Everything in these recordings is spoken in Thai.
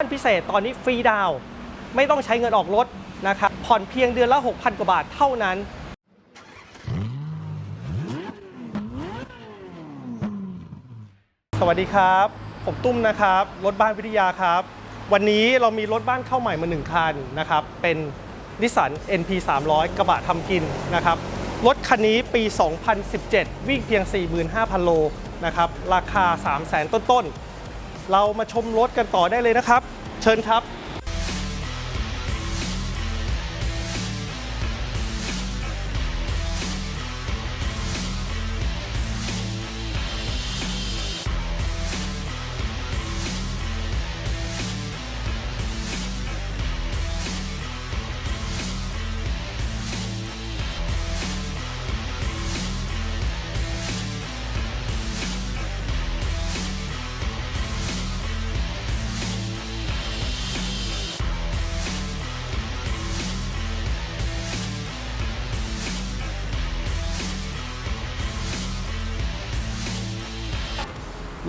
พิเศษตอนนี้ฟรีดาวไม่ต้องใช้เงินออกรถนะครับผ่อนเพียงเดือนละ 6,000 กว่าบาทเท่านั้น สวัสดีครับ ผมตุ้มนะครับรถบ้านวิทยาครับ วันนี้เรามีรถบ้านเข้าใหม่มา 1 คันนะครับ เป็นนิสสัน NP 300 กระบะทำกินนะครับ รถคันนี้ปี 2017 วิ่งเพียง 45,000 โลนะครับราคา 300,000 ต้นๆ เรามาชมรถกันต่อได้เลยนะครับ เชิญครับ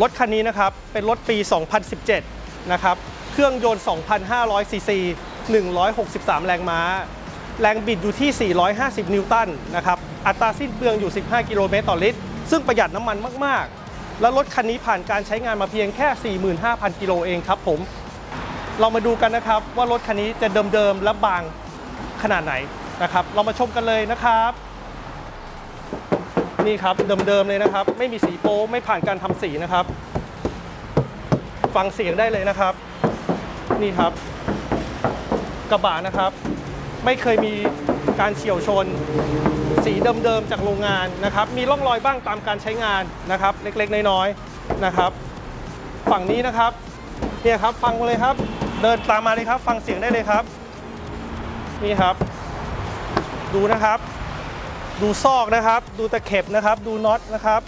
รถคันนี้นะครับเป็นรถปี 2017 นะครับ เครื่องยนต์ 2,500 ซีซี 163 แรงม้า แรงบิดอยู่ที่ 450 นิวตันนะครับ อัตราสิ้นเปลืองอยู่ 15 กิโลเมตรต่อลิตร ซึ่งประหยัดน้ำมันมาก ๆ และรถคันนี้ผ่านการใช้งานมาเพียงแค่ 45,000 กิโลเองครับผม เรามาดูกันนะครับว่ารถคันนี้จะเดิมๆและบางขนาดไหนนะครับ เรามาชมกันเลยนะครับ นี่ครับเดิมๆเลยนะครับ ไม่มีสีโป๊ไม่ผ่านการทำสีนะครับ ฟังเสียงได้เลยนะครับ นี่ครับ กระบะนะครับ ไม่เคยมีการเฉียวชน สีเดิมๆจากโรงงานนะครับ มีร่องรอยบ้างตามการใช้งานนะครับ เล็กๆน้อยๆนะครับ ฝั่งนี้นะครับเนี่ยครับฟังเลยครับ เดินตามมาเลยครับ ฟังเสียงได้เลยครับ นี่ครับ ดูนะครับ ดูซอกนะครับ ดูตะเข็บนะครับ ดูน็อตนะครับ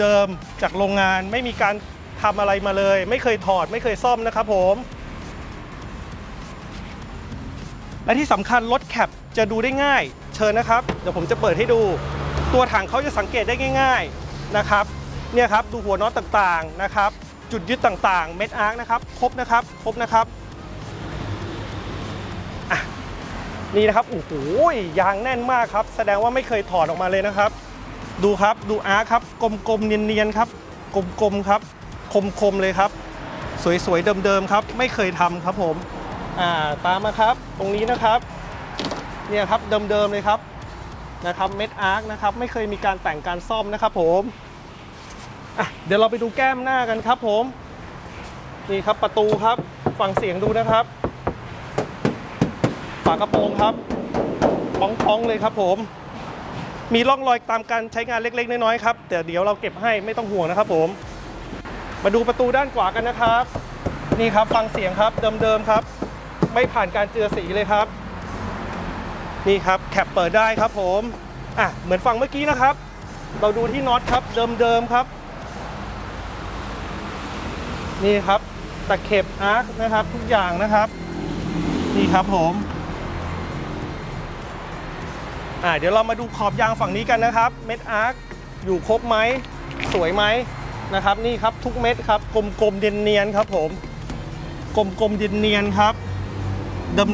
เดิมๆจากโรงงานไม่มีการทำอะไรมาเลย ไม่เคยถอดไม่เคยซ่อมนะครับผมและที่สำคัญรถแคปจะดูได้ง่าย เชิญนะครับ เดี๋ยวผมจะเปิดให้ดู ตัวถังเขาจะสังเกตได้ง่าย ๆนะครับเนี่ยครับดูหัวน็อตต่างๆนะครับ จุดยึดต่างๆ เม็ดอาร์คนะครับ ครบนะครับ ครบนะครับ นี่นะครับโอ้โหยางแน่นมากครับ แสดงว่าไม่เคยถอดออกมาเลยนะครับ ดูครับดูอาร์ครับกลมๆเนียนๆครับกลมๆครับ คมๆเลยครับ สวยๆเดิมๆครับ ไม่เคยทำครับผมอ่าตามมาครับ ตรงนี้นะครับเนี่ยครับเดิมๆเลยครับนะครับเม็ดอาร์คนะครับไม่เคยมีการแต่งการซ่อมนะครับผมเดี๋ยวเราไปดูแก้มหน้ากันครับผม นี่ครับประตูครับ ฟังเสียงดูนะครับ ฝากระโปรงครับป้องๆเลยครับผม มีร่องรอยตามการใช้งานเล็ก ๆ น้อยๆครับแต่เดี๋ยวเราเก็บให้ไม่ต้องห่วงนะครับผม มาดูประตูด้านขวากันนะครับ นี่ครับฟังเสียงครับเดิมๆครับ ไม่ผ่านการเจือสีเลยครับ นี่ครับแคปเปิดได้ครับผมอะเหมือนฟังเมื่อกี้นะครับ เราดูที่น็อตครับเดิมๆครับ นี่ครับตะเข็บอาร์คนะครับทุกอย่างนะครับ นี่ครับผม อ่าเดี๋ยวเรามาดูขอบยางฝั่งนี้กันนะครับ เม็ดอาร์คอยู่ครบไหมสวยไหมนะครับนี่ครับทุกเม็ดครับกลมๆเนียนๆครับผมกลมๆเนียนๆครับ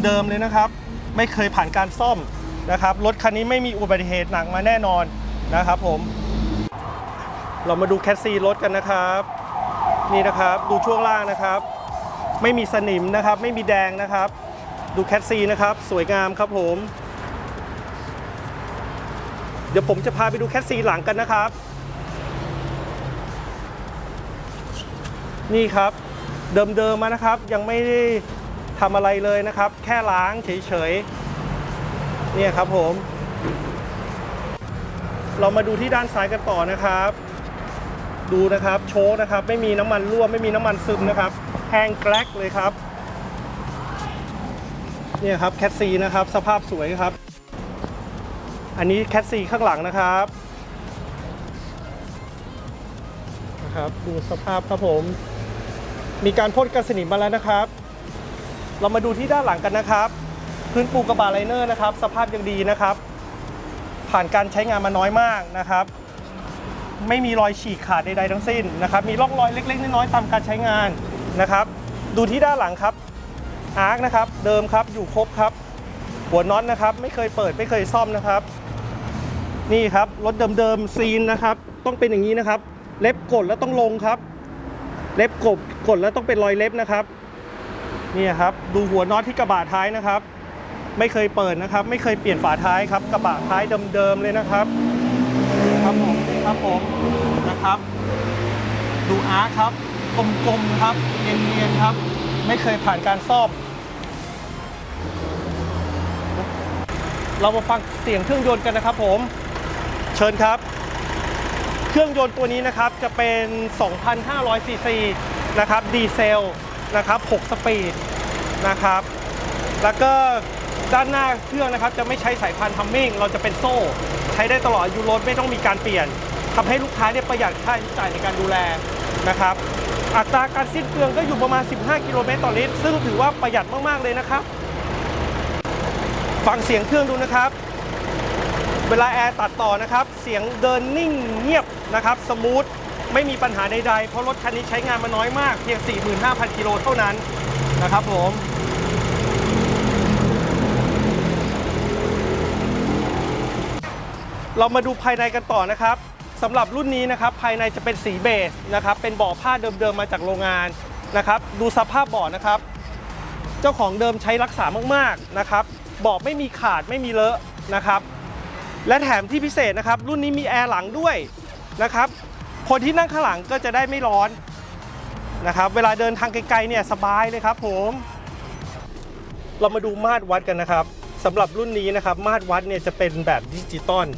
เดิมๆเลยนะครับ ไม่เคยผ่านการซ่อมนะครับรถคันนี้ไม่มีอุบัติเหตุหนักมาแน่นอนนะครับผม เรามาดูแคสซีรถกันนะครับ นี่นะครับดูช่วงล่างนะครับ ไม่มีสนิมนะครับ ไม่มีแดงนะครับ ดูแคทซีนะครับ สวยงามครับผม เดี๋ยวผมจะพาไปดูแคทซีหลังกันนะครับ นี่ครับเดิมๆมานะครับ ยังไม่ได้ทำอะไรเลยนะครับ แค่ล้างเฉยๆเนี่ยครับผม เรามาดูที่ด้านซ้ายกันต่อนะครับ ดูนะครับโชคนะครับ ไม่มีน้ำมันรั่วไม่มีน้ำมันซึมนะครับแห้งแกลกเลยครับเนี่ยครับแคทซีนะครับ สภาพสวยครับ อันนี้แคทซีข้างหลังนะครับนะครับดูสภาพครับผม มีการพ่นกันสนิมมาแล้วนะครับ เรามาดูที่ด้านหลังกันนะครับ พื้นปูกระบะไลเนอร์นะครับ สภาพยังดีนะครับ ผ่านการใช้งานมาน้อยมากนะครับ ไม่มีรอยฉีกขาดใดๆทั้งสิ้นนะครับ มีร่องรอยเล็กๆน้อยๆตามการใช้งานนะครับ ดูที่ด้านหลังครับอาร์คนะครับ เดิมครับอยู่ครบครับ หัวน็อตนะครับ ไม่เคยเปิดไม่เคยซ่อมนะครับ นี่ครับรถเดิมๆซีนนะครับ ต้องเป็นอย่างนี้นะครับ เล็บกดแล้วต้องลงครับ เล็บกดกดแล้วต้องเป็นรอยเล็บนะครับนี่ครับ ดูหัวน็อตที่กระบะท้ายนะครับ ไม่เคยเปิดนะครับ ไม่เคยเปลี่ยนฝาท้ายครับ กระบะท้ายเดิมๆเลยนะครับครับผมครับผมนะครับ ดูอาร์ครับกลมๆครับเนียนๆครับ ไม่เคยผ่านการซ่อม เรามาฟังเสียงเครื่องยนต์กันนะครับผม เชิญครับ เครื่องยนต์ตัวนี้นะครับจะเป็น 2,500 ซีซีนะครับดีเซลนะครับ 6 สปีดนะครับ แล้วก็ด้านหน้าเครื่องนะครับจะไม่ใช้สายพันธุ์ทัมมิ่ง เราจะเป็นโซ่ ใช้ได้ตลอดอายุรถไม่ต้องมีการเปลี่ยนทำให้ลูกค้าเนี่ยประหยัดค่าใช้จ่ายในการดูแลนะครับ อัตราการสิ้นเปลืองก็อยู่ประมาณ 15 กิโลเมตรต่อลิตร ซึ่งถือว่าประหยัดมาก ๆ เลยนะครับ ฟังเสียงเครื่องดูนะครับ เวลาแอร์ตัดต่อนะครับ เสียงเดินนิ่งเงียบนะครับ สมูท ไม่มีปัญหาใดๆ เพราะรถคันนี้ใช้งานมาน้อยมาก เพียง 45,000 กิโลเท่านั้นนะครับผมเรามาดูภายในกันต่อนะครับสำหรับรุ่นนี้นะครับภายในจะเป็นสีเบจนะครับเป็นบาะผ้าเดิมๆมาจากโรงงานนะครับ ดูสภาพบาะนะครับ เจ้าของเดิมใช้รักษามากๆนะครับ บาะไม่มีขาดไม่มีเลอะนะครับ และแถมที่พิเศษนะครับ รุ่นนี้มีแอร์หลังด้วยนะครับ คนที่นั่งข้างหลังก็จะได้ไม่ร้อนนะครับ เวลาเดินทางไกลๆเนี่ยสบายเลยครับผม เรามาดูมาตรวัดกันนะครับสำหรับรุ่นนี้นะครับ มาตรวัดเนี่ยจะเป็นแบบดิจิตอล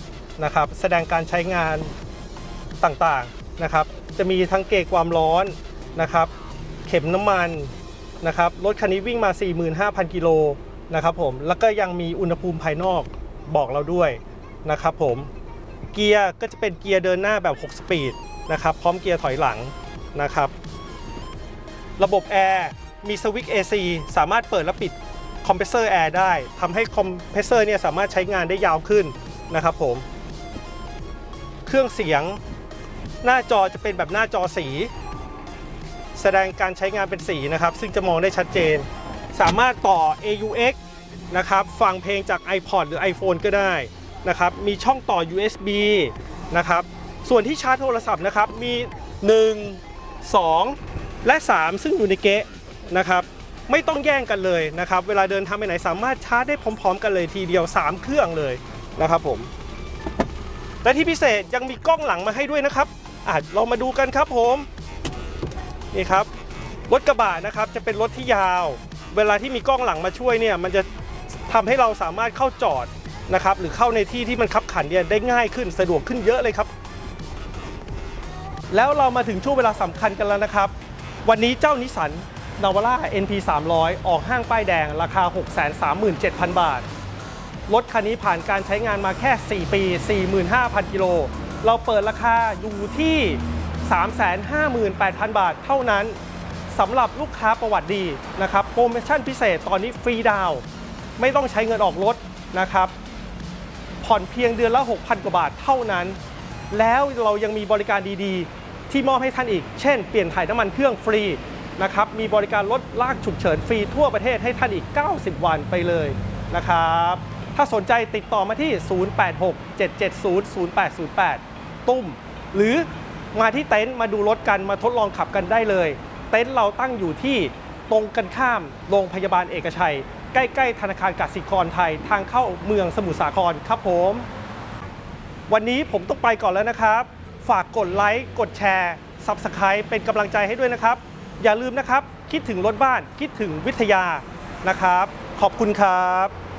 นะครับ แสดงการใช้งานต่างๆนะครับ จะมีทั้งเกจความร้อนนะครับ เข็มน้ำมันนะครับ รถคันนี้วิ่งมา 45,000 กิโล นะครับผมแล้วก็ยังมีอุณหภูมิภายนอกบอกเราด้วยนะครับผมเกียร์ก็จะเป็นเกียร์เดินหน้าแบบ 6 สปีดนะครับพร้อมเกียร์ถอยหลังนะครับ ระบบแอร์มีสวิตช์ AC สามารถเปิดและปิดคอมเพรสเซอร์แอร์ได้ทำให้คอมเพรสเซอร์เนี่ยสามารถใช้งานได้ยาวขึ้นนะครับผม เครื่องเสียงหน้าจอจะเป็นแบบหน้าจอสี แสดงการใช้งานเป็นสีนะครับ ซึ่งจะมองได้ชัดเจน สามารถต่อ AUX นะครับฟังเพลงจาก iPod หรือ iPhone ก็ได้นะครับมีช่องต่อ USB นะครับส่วนที่ชาร์จโทรศัพท์นะครับมี 1 2 และ 3 ซึ่งอยู่ในเก๊ะนะครับไม่ต้องแย่งกันเลยนะครับเวลาเดินทางไปไหนสามารถชาร์จได้พร้อม ๆ กันเลยทีเดียว 3 เครื่องเลยนะครับผมและที่พิเศษยังมีกล้องหลังมาให้ด้วยนะครับอะเรามาดูกันครับผมนี่ครับรถกระบะนะครับจะเป็นรถที่ยาว เวลาที่มีกล้องหลังมาช่วยเนี่ยมันจะทำให้เราสามารถเข้าจอดนะครับหรือเข้าในที่ที่มันคับขันเนี่ยได้ง่ายขึ้นสะดวกขึ้นเยอะเลยครับ แล้วเรามาถึงช่วงเวลาสำคัญกันแล้วนะครับ วันนี้เจ้านิสสันนาวาร่า NP 300 ออกห้างป้ายแดงราคา 637,000 บาท รถคันนี้ผ่านการใช้งานมาแค่ 4 ปี 45,000 กิโล เราเปิดราคาอยู่ที่ 358,000 บาทเท่านั้น สำหรับลูกค้าประวัติดีนะครับโปรโมชั่นพิเศษตอนนี้ฟรีดาวไม่ต้องใช้เงินออกรถนะครับ ผ่อนเพียงเดือนละ 6,000 กว่าบาทเท่านั้น แล้วเรายังมีบริการดีๆ ที่มอบให้ท่านอีก เช่น เปลี่ยนถ่ายน้ำมันเครื่องฟรีนะครับมีบริการรถลากฉุกเฉินฟรีทั่วประเทศให้ท่านอีก 90 วันไปเลยนะครับ ถ้าสนใจติดต่อมาที่ 0867700808 ตุ้ม หรือมาที่เต็นท์มาดูรถกันมาทดลองขับกันได้เลย เต็นท์เราตั้งอยู่ที่ตรงกันข้ามโรงพยาบาลเอกชัย ใกล้ๆ ธนาคารกสิกรไทยทางเข้าเมืองสมุทรสาครครับผม วันนี้ผมต้องไปก่อนแล้วนะครับ ฝากกดไลค์กดแชร์ Subscribe เป็นกำลังใจให้ด้วยนะครับ อย่าลืมนะครับ คิดถึงรถบ้านคิดถึงวิทยานะครับ ขอบคุณครับ